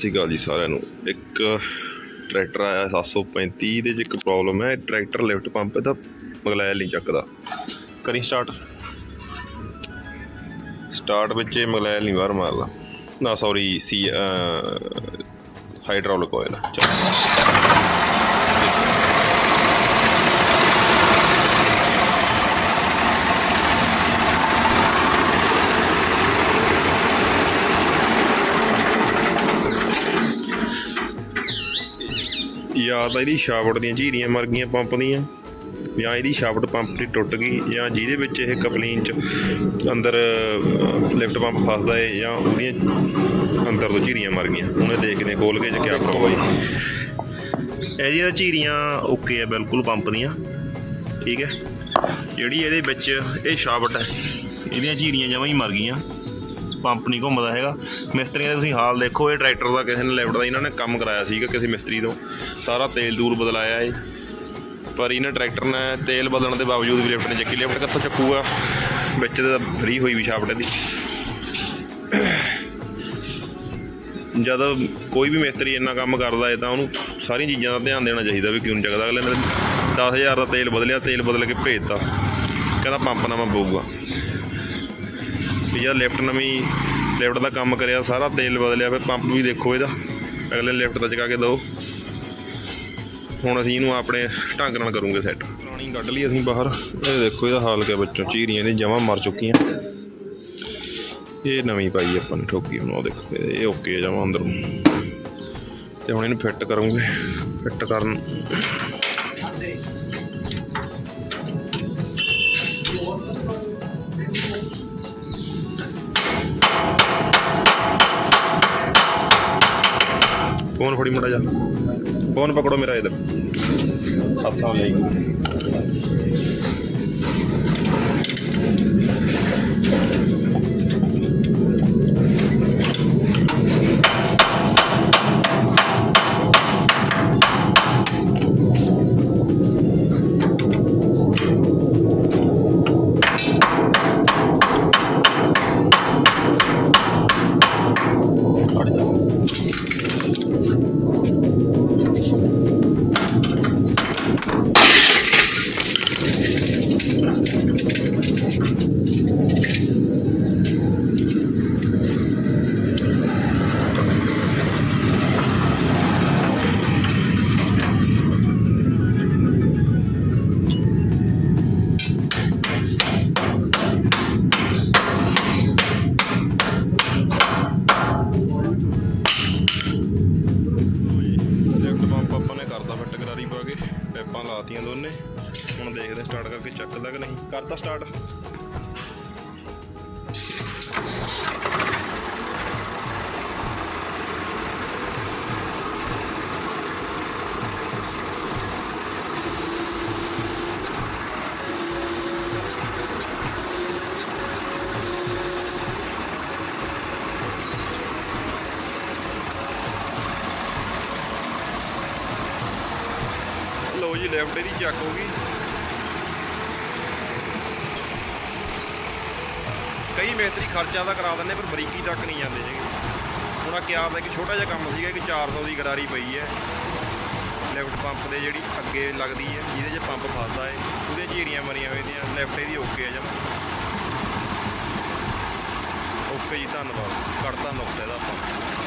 ਸ਼੍ਰੀ ਅਕਾਲ ਜੀ ਸਾਰਿਆਂ ਨੂੰ। ਇੱਕ ਟਰੈਕਟਰ ਆਇਆ 735 ਇਹਦੇ 'ਚ ਇੱਕ ਪ੍ਰੋਬਲਮ ਹੈ, ਟਰੈਕਟਰ ਲਿਫਟ ਪੰਪ ਇਹਦਾ ਮਗਲੈਲ ਨਹੀਂ ਚੱਕਦਾ। ਕਰੀ ਸਟਾਰਟ ਸਟਾਰਟ ਵਿੱਚ ਇਹ ਮਗਲੈਲ ਨਹੀਂ ਬਾਹਰ ਮਾਰਦਾ। ਨਾ ਸੌਰੀ ਸੀ ਹਾਈਡ੍ਰੋਲਿਕ ਆਇਲ ਚੱਲ। ਜਾਂ ਤਾਂ ਇਹਦੀ ਸ਼ਾਫਟ ਦੀਆਂ ਝੀਰੀਆਂ ਮਰ ਗਈਆਂ ਪੰਪ ਦੀਆਂ ਜਾਂ ਇਹਦੀ ਸ਼ਾਫਟ ਪੰਪ ਦੀ ਟੁੱਟ ਗਈ ਜਾਂ ਜਿਹਦੇ ਵਿੱਚ ਇਹ ਕਪਲਿੰਗ ਚ ਅੰਦਰ ਲਿਫਟ ਪੰਪ ਫਸਦਾ ਏ ਜਾਂ ਉਹਦੀਆਂ ਅੰਦਰ ਤੋਂ ਝੀਰੀਆਂ ਮਰ ਗਈਆਂ। ਉਹਨੇ ਦੇਖਦੇ ਹਾਂ ਖੋਲ ਕੇ ਜੇ ਕਿਆ ਪ੍ਰੋਬਲਮ ਹੈ ਇਹਦੀਆਂ ਤਾਂ ਝੀਰੀਆਂ ਓਕੇ ਆ ਬਿਲਕੁਲ ਪੰਪ ਦੀਆਂ। ਠੀਕ ਹੈ। ਜਿਹੜੀ ਇਹਦੇ ਵਿੱਚ ਇਹ ਸ਼ਾਫਟ ਹੈ ਇਹਦੀਆਂ ਝੀਰੀਆਂ ਜਮਾਂ ਹੀ ਮਰ ਗਈਆਂ। ਪੰਪ ਨਹੀਂ ਘੁੰਮਦਾ ਹੈਗਾ। ਮਿਸਤਰੀਆਂ ਦਾ ਤੁਸੀਂ ਹਾਲ ਦੇਖੋ, ਇਹ ਟਰੈਕਟਰ ਦਾ ਕਿਸੇ ਨੇ ਲਿਫਟ ਦਾ, ਇਹਨਾਂ ਨੇ ਕੰਮ ਕਰਾਇਆ ਸੀਗਾ ਕਿਸੇ ਮਿਸਤਰੀ ਤੋਂ। ਸਾਰਾ ਤੇਲ ਤੂਲ ਬਦਲਾਇਆ ਏ। ਪਰ ਇਹਨਾਂ ਟਰੈਕਟਰ ਨੇ ਤੇਲ ਬਦਲਣ ਦੇ ਬਾਵਜੂਦ ਵੀ ਲਿਫਟ ਨੇ ਚੱਕੀ। ਲਿਫਟ ਕਿੱਥੋਂ ਚੱਕੂਗਾ? ਵਿੱਚ ਤੇ ਤਾਂ ਫਰੀ ਹੋਈ ਵੀ ਛਾਪਟ ਦੀ। ਜਦ ਕੋਈ ਵੀ ਮਿਸਤਰੀ ਇੰਨਾ ਕੰਮ ਕਰਦਾ ਹੈ ਤਾਂ ਉਹਨੂੰ ਸਾਰੀਆਂ ਚੀਜ਼ਾਂ ਦਾ ਧਿਆਨ ਦੇਣਾ ਚਾਹੀਦਾ ਵੀ ਕਿਉਂ ਨਹੀਂ ਚੱਕਦਾ। ਅਗਲੇ ਨੇ 10000 ਦਾ ਤੇਲ ਬਦਲਿਆ, ਤੇਲ ਬਦਲ ਕੇ ਭੇਜਤਾ। ਕਹਿੰਦਾ ਪੰਪ ਨਵਾਂ ਪਊਗਾ। ਵੀ ਜਦ ਲਿਫਟ ਨਵੀਂ, ਲਿਫਟ ਦਾ ਕੰਮ ਕਰਿਆ, ਸਾਰਾ ਤੇਲ ਬਦਲਿਆ, ਫਿਰ ਪੰਪ ਵੀ ਦੇਖੋ ਇਹਦਾ। ਅਗਲੇ ਲਿਫਟ ਦਾ ਚਕਾ ਕੇ ਦਿਓ ਹੁਣ ਅਸੀਂ ਇਹਨੂੰ ਆਪਣੇ ਢੰਗ ਨਾਲ ਕਰੂੰਗੇ ਸੈੱਟ ਪਾਣੀ ਕੱਢ ਲਈ ਅਸੀਂ ਬਾਹਰ। ਇਹ ਦੇਖੋ ਇਹਦਾ ਹਾਲ ਕਿਆ ਬੱਚੋ, ਚੀਰੀਆਂ ਨੇ ਜਮਾਂ ਮਰ ਚੁੱਕੀਆਂ। ਇਹ ਨਵੀਂ ਪਾਈ ਆਪਾਂ ਨੇ ਠੋਕੀ, ਹੁਣ ਉਹ ਦੇਖੋ, ਇਹ ਓਕੇ ਹੈ ਜਮਾਂ ਅੰਦਰੋਂ। ਤੇ ਹੁਣ ਇਹਨੂੰ ਫਿੱਟ ਕਰੂੰਗੇ। ਫਿੱਟ ਕਰਨ ਫੋਨ ਫੜੀ ਮੜਾ ਜਾ ਫੋਨ ਪਕੜੋ ਮੇਰਾ ਇਧਰ? ਹੱਥਾਂ ਲਈ ਲਿਫਟ ਪੰਪ ਨੇ ਕਰਦਾ ਫਿੱਟ ਕਰਾਰੀ ਪਾ ਕੇ ਪੈਪਾਂ ਲਾਤੀਆਂ ਦੋਨੇ। ਹੁਣ ਦੇਖਦੇ ਸਟਾਰਟ ਕਰਕੇ ਚੱਕਦਾ ਕਿ ਨਹੀਂ। ਕਰਤਾ ਸਟਾਰਟ ਲੋ ਜੀ ਲੈਫਟ ਇਹਦੀ ਚੱਕ ਹੋ ਗਈ। ਕਈ ਮੇਤਰੀ ਖਰਚਾ ਤਾਂ ਕਰਾ ਦਿੰਦੇ, ਪਰ ਬਰੀਕੀ ਤੱਕ ਨਹੀਂ ਜਾਂਦੇ ਹੈਗੇ ਹੁਣ ਆ ਕਿਆ ਦਾ ਇੱਕ ਛੋਟਾ ਜਿਹਾ ਕੰਮ ਸੀਗਾ ਕਿ 400 ਦੀ ਗਰਾਰੀ ਪਈ ਹੈ। ਲੈਫਟ ਪੰਪ ਦੇ ਜਿਹੜੀ ਅੱਗੇ ਲੱਗਦੀ ਹੈ, ਜਿਹਦੇ 'ਚ ਪੰਪ ਫਸਦਾ ਹੈ, ਉਹਦੇ ਝੀਰੀਆਂ ਮਰੀਆਂ ਹੋਈਆਂ ਦੀਆਂ। ਲੈਫਟ ਇਹਦੀ ਓਕੇ ਹੈ ਜਮਾ। ਓਕੇ ਜੀ, ਧੰਨਵਾਦ। ਕੱਢਤਾ ਨੁਕਸ ਇਹਦਾ ਆਪਾਂ।